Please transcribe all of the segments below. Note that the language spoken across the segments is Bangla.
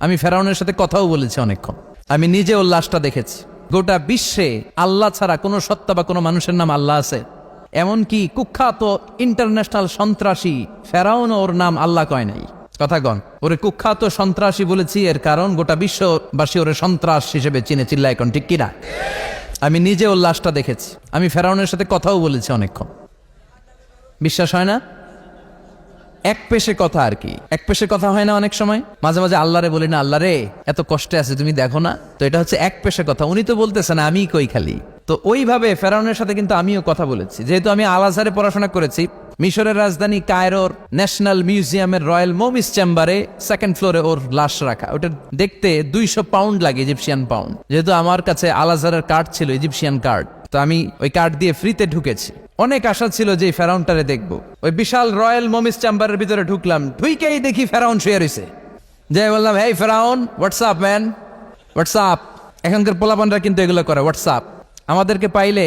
আমি ফেরাউনের সাথে কথাও বলেছি অনেকক্ষণ। আমি নিজে ওর লাশটা দেখেছি। গোটা বিশ্বে আল্লাহ ছাড়া কোনো সত্তা বা কোনো মানুষের নাম আল্লাহ আছে। এমনকি কুখ্যাত ইন্টারন্যাশনাল সন্ত্রাসী ফেরাউন ওর নাম আল্লাহ কয় নাই। কথা গণ ওরে কুখ্যাত সন্ত্রাসী বলেছি, এর কারণ গোটা বিশ্ববাসী ওরে সন্ত্রাস হিসেবে চিনে চিল্লা এখন ঠিক কিনা? আমি নিজে ওর লাশটা দেখেছি। আমি ফেরাউনের সাথে কথাও বলেছি অনেকক্ষণ। বিশ্বাস হয় না? এক পেশে কথা আর কি। এক পেশে কথা হয় না অনেক সময়। মাঝে মাঝে আল্লাহরে বলি, না আল্লাহ রে এত কষ্টে আছে, তুমি দেখো না। তো এটা হচ্ছে এক পেশে কথা। উনি তো বলতেছেন আমি কই খালি। তো ওইভাবে ফেরাউনের সাথে কিন্তু আমিও কথা বলেছি। যেহেতু আমি আল আজহারে পড়াশোনা করেছি, মিশরের রাজধানী কায়রোর ন্যাশনাল মিউজিয়ামের রয়্যাল মোমিস চেম্বারে সেকেন্ড ফ্লোরে ওর লাশ রাখা। ওটা দেখতে দুইশো পাউন্ড লাগে ইজিপশিয়ান পাউন্ড। যেহেতু আমার কাছে আল আজহারের কার্ড ছিল, ইজিপশিয়ান কার্ড। তো আমি ওই কার্ড দিয়ে ফ্রিতে ঢুকেছি। অনেক আশা ছিল যে ফেরাউনটারে দেখব। ওই বিশাল রয়্যাল মমিস চেম্বারের ভিতরে ঢুকলাম। ঢুইকেই দেখি ফেরাউন শুয়ে রয়েছে যাই বললাম, হেই ফেরাউন হোয়াটসঅ্যাপ ম্যান হোয়াটসঅ্যাপ এখনকার পোলাপানরা কিন্তু এগুলো করে হোয়াটসঅ্যাপ আমাদেরকে পাইলে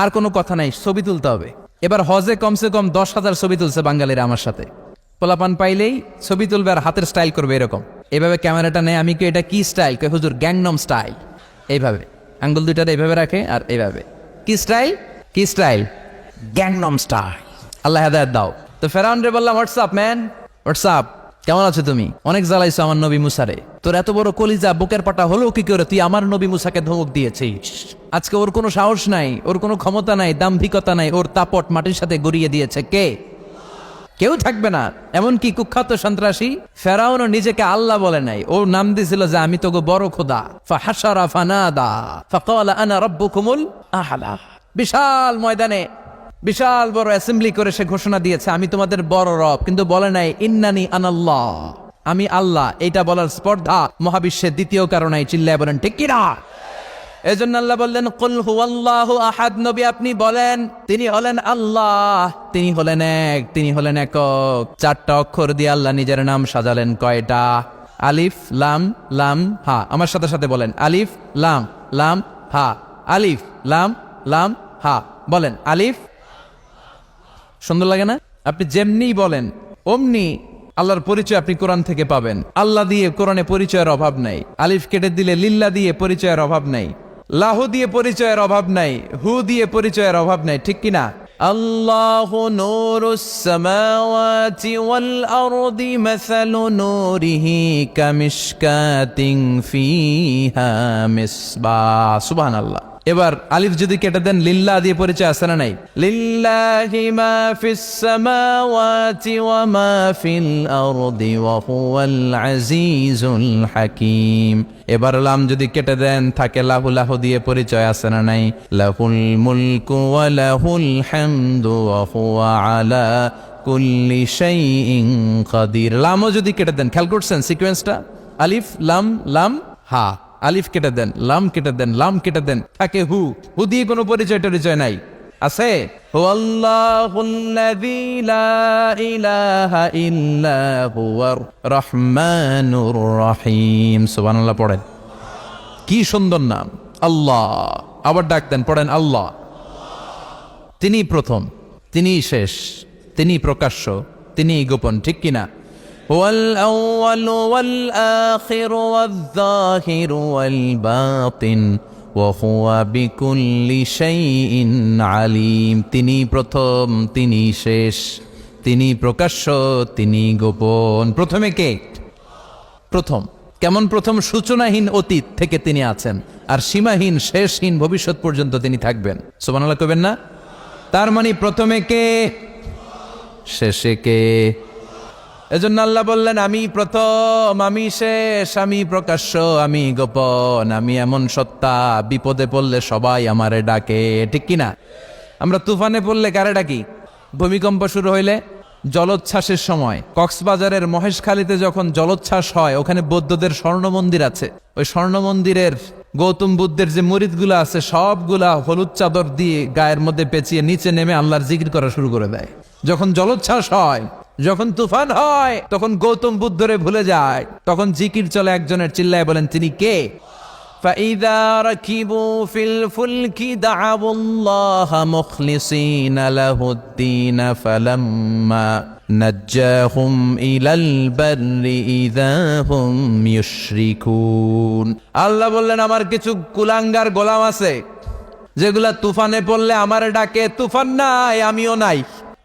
আর কোনো কথা নাই, ছবি তুলতে হবে। এবার হজে কমসে কম দশ হাজার ছবি তুলছে বাঙালিরা আমার সাথে। পোলাপান পাইলেই ছবি তুলবে আর হাতের স্টাইল করবে এরকম। এভাবে ক্যামেরাটা নেয়, আমি কি এটা কি স্টাইল কে হুজুর গ্যাংনম স্টাইল এইভাবে। আঙ্গুল দুইটাতে এইভাবে রাখে আর এইভাবে। কি স্টাইল? কি স্টাইল? গ্যাংনম স্টাইল আল্লাহ হেদায়ত দাও। তো ফেরাউন রে বললাম হোয়াটসঅ্যাপ ম্যান হোয়াটসঅ্যাপ কেমন আছো তুমি? অনেক জ্বালাইছো আমার নবী মুসারে। তোর এত বড় কলিজা বুকের পাটা হলো কি করে? তুই আমার নবী মুসাকে ধমক দিয়েছিস। আজকে ওর কোনো সাহস নাই ওর কোনো ক্ষমতা নাই দাম্ভিকতা নাই ওর তাপট মাটির সাথে গড়িয়ে দিয়েছে কে? কেউ থাকবে না। এমনকি কুখ্যাত সন্ত্রাসী, ফেরাউনও নিজেকে আল্লাহ বলে নাই। ও নাম দিয়েছিল যে, আমি তোকে বড় খোদা। ফাহাসারা আহালা। বিশাল ময়দানে, বিশাল বড় অ্যাসেম্বলি করে সে ঘোষণা দিয়েছে, আমি তোমাদের বড় রব। কিন্তু বলে নাই, ইন্নানি আনাল্লাহ। আমি আল্লাহ। এইটা বলার স্পর্ধা মহাবিশ্বের দ্বিতীয় কারণে, চিল্লায় বলেন, ঠিক কিনা? এজন্য আল্লাহ বললেন, কুল হুয়াল্লাহু আহাদ। নবী আপনি বলেন, তিনি হলেন আল্লাহ, তিনি হলেন এক, তিনি হলেন একক। চারটা অক্ষর দিয়ে আল্লাহ নিজের নাম সাজালেন, কয়টা? আলিফ, লাম লাম, হা। আমার সাথে সাথে বলেন, আলিফ, লাম লাম, হা। আলিফ, লাম লাম, হা। বলেন, আলিফ, সুন্দর লাগে না? আপনি যেমনি বলেন, অমনি আল্লাহর পরিচয় আপনি কোরআন থেকে পাবেন। আল্লাহ দিয়ে কোরআনে পরিচয়ের অভাব নাই। আলিফ কেটে দিলে লিল্লা দিয়ে পরিচয়ের অভাব নাই। লাহু দিয়ে পরিচয়ের অভাব নাই, হু দিয়ে পরিচয়ের অভাব নাই, ঠিক কিনা? আল্লাহ সামাওয়াতি ওয়াল আরদি মাসালু নূরিহি কামিশকাতিন ফিহা মিসবাহ সুবহানাল্লাহ। এবার আলিফ যদি কেটে দেন লিল্লা দিয়ে পরিচয় আছে না নাই? লিল্লাহি মা ফিস সামাওয়াতি ওয়া মা ফিল আরদি ওয়া হুয়াল আজিজুল হাকীম। এবার লাম যদি কেটে দেন থাকে লাহু লাহু দিয়ে পরিচয় আছে না নাই? লাহুল মুলকু ওয়া লাহুল হামদু ওয়া হুয়া আলা কুল্লি শাইইন কাদির লামও যদি কেটে দেন খেয়াল করছেন সিকোয়েন্সটা? আলিফ লাম লাম? হা। আলিফ কেটে দেন, লাম কেটে দেন, লাম কেটে দেন। থাকে হু হু দিয়ে কোনো পরিচয় টরিচয় নাই। আছে? হু আল্লাহুল্লাযী লা ইলাহা ইল্লা হুয়ার রহমানুর রহিম। সুবহানাল্লাহ, পড়েন। কি সুন্দর নাম। আল্লাহ। আবার ডাক দেন, পড়েন, আল্লাহ। তিনি প্রথম তিনি শেষ তিনি প্রকাশ্য তিনি গোপন, ঠিক কিনা? هو الأول والآخر والظاهر والباطن وهو بكل شيء عليم তিনি প্রথম তিনি শেষ তিনি প্রকাশ্য তিনি গোপন প্রথমে কে প্রথম কেমন প্রথম সূচনাহীন অতীত থেকে তিনি আছেন আর সীমাহীন শেষহীন ভবিষ্যৎ পর্যন্ত তিনি থাকবেন সোমানাল্লাহ কবেন না তার মানে প্রথমে কে শেষে কে এজন্য আল্লাহ বললেন, আমি প্রথম, আমি শেষ, আমি প্রকাশ্য, আমি গোপন, আমি এমন সত্তা, বিপদে পড়লে সবাই আমারে ডাকে। ঠিক কিনা? আমরা তুফানে পড়লে কারে ডাকি? ভূমিকম্প শুরু হইলে জলোচ্ছ্বাসের সময়। কক্সবাজারের মহেশখালীতে যখন জলোচ্ছ্বাস হয়, ওখানে বৌদ্ধদের স্বর্ণ মন্দির আছে। ওই স্বর্ণ মন্দিরের গৌতম বুদ্ধের যে মরিদগুলো আছে, সবগুলা হলুদ চাদর দিয়ে গায়ের মধ্যে পেঁচিয়ে নিচে নেমে আল্লাহর জিকির করা শুরু করে দেয়। যখন জলোচ্ছ্বাস হয় যখন তুফান হয় তখন গৌতম বুদ্ধরে ভুলে যায় তখন জিকির চলে একজনের চিল্লায় বলেন তিনি কে فإذا ركبوا في الفلك دعوا الله مخلصين له الدين فلما نجاهم إلى البر إذا هم يشركون আল্লাহ বললেন আমার কিছু কুলাঙ্গার গোলাম আছে যেগুলা তুফানে পড়লে আমার ডাকে তুফান নাই আমিও নাই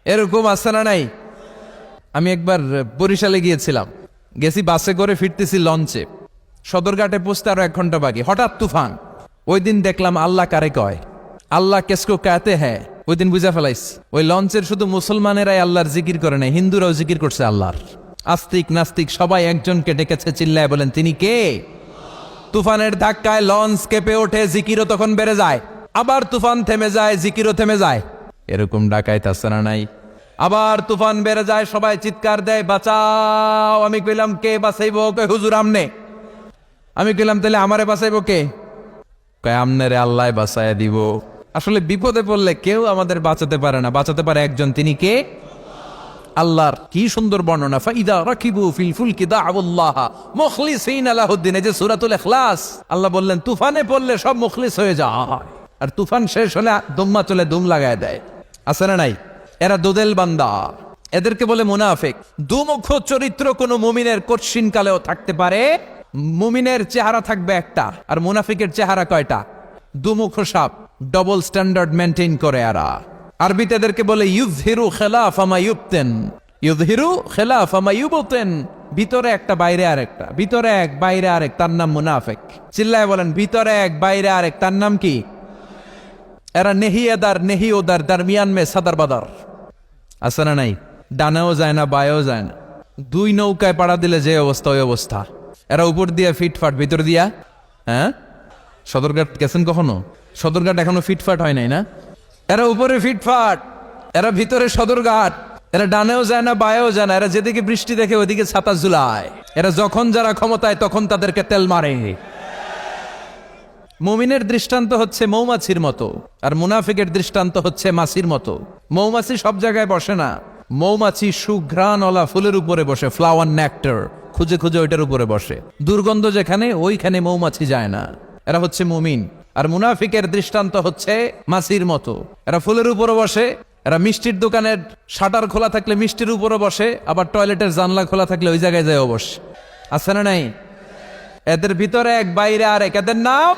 এরকম আছে না নাই আমি একবার বরিশালে গিয়েছিলাম। গেছি বাসে করে ফিরতেছি লঞ্চে। সদরঘাটে পৌঁছতে আরও এক ঘণ্টা বাকি। হঠাৎ তুফান। ওই দিন দেখলাম আল্লাহ কারে কয়। আল্লাহ কেসকো কাতে হ্যাঁ ওই দিন বুঝা ফেলাইস। ওই লঞ্চের শুধু মুসলমানেরাই আল্লাহর জিকির করে নাই, হিন্দুরাও জিকির করছে আল্লাহর। আস্তিক, নাস্তিক সবাই একজনকে ডেকেছে, চিল্লায় বলেন, তিনি কে? তুফানের ধাক্কায় লঞ্চ কেঁপে ওঠে, জিকিরও তখন বেড়ে যায়। আবার তুফান থেমে যায়, জিকিরও থেমে যায়। এরকম ডাকায় তাছাড়া নাই? আবার তুফান বেড়ে যায়, সবাই চিৎকার দেয়, বাঁচাও। আমি কইলাম, কে বাঁচাইবো? কে হুজুর আমনে? আমি কইলাম, তাহলে আমারে বাঁচাইবো কে? কয়, আমনেরে আল্লাহ বাঁচায় দিব। আসলে বিপদে পড়লে কেউ আমাদের বাঁচাতে পারে না। বাঁচাতে পারে একজন, তিনি কে? আল্লাহর। কি সুন্দর বর্ণনা। ফাইদা রাকিবু ফিল ফুলকি দাআবুল্লাহ মুখলিসিন লাহুদ্দিন। এই যে সূরাতুল ইখলাস, আল্লাহ বললেন, তুফানে পড়লে সব মুখলিস হয়ে যায়। আর তুফান শেষ হলে দুম্মা চলে দুম লাগায় দেয়। আছে না নাই? এরা দুদেল বান্দা। এদেরকে বলে মুনাফিক। দুমুখ চরিত্র কোন মুমিনের কঠিন কালেও থাকতে পারে। মুমিনের চেহারা থাকবে একটা। আর মুনাফিকের চেহারা কয়টা? দুমুখ সাপ ডবল স্ট্যান্ডার্ড মেনটেন করে এরা। আরবিতে এদেরকে বলে ইউজহিরু খেলাফ আমা ইউবতেন। ইউজহিরু খেলাফ আমা ইউবতেন। ভিতরে একটা, বাইরে আরেকটা। ভিতরে এক, বাইরে আরেক, তার নাম মুনাফেক। চিল্লায় বলেন, ভিতরে এক, বাইরে আরেক, তার নাম কি? এরা নেহি এদার নেহি ওদার দারমিয়ান মে সাদার বাদার আছে না নাই? ডানেও যায় না, বায়েও যায় না। দুই নৌকায় পাড়া দিলে যে অবস্থা, ওই অবস্থা। এরা উপর দিয়া ফিটফাট, ভিতর দিয়া? হ্যাঁ? সদরঘাট গেছেন কখনো? সদরঘাট এখনও ফিটফাট হয় নাই না? এরা উপরে ফিটফাট, এরা ভিতরে সদরঘাট। এরা ডানেও যায় না, বায়েও যায় না। এরা যেদিকে বৃষ্টি দেখে ওইদিকে ছাতা ঝুলায়। এরা যখন যারা ক্ষমতায়, তখন তাদেরকে তেল মারে। মুমিনের দৃষ্টান্ত হচ্ছে মৌমাছির মতো, আর মুনাফিকের দৃষ্টান্ত হচ্ছে মাছির মতো। মৌমাছি সব জায়গায় বসে না। মৌমাছি সুঘ্রাণওয়ালা ফুলের উপরে বসে ফ্লাওয়ার নেক্টার খুঁজে খুঁজে ওইটার উপরে বসে। দুর্গন্ধ যেখানে, ওইখানে মৌমাছি যায় না। এরা হচ্ছে মুমিন। আর মুনাফিকের দৃষ্টান্ত হচ্ছে মাছির মতো। এরা ফুলের উপরে বসে, এরা মিষ্টির দোকানের শাটার খোলা থাকলে মিষ্টির উপরে বসে, আবার টয়লেটের জানলা খোলা থাকলে ওই জায়গায় যায় বসে আছে না নাই? এদের ভিতরে এক বাইরে আর এক এদের নাম?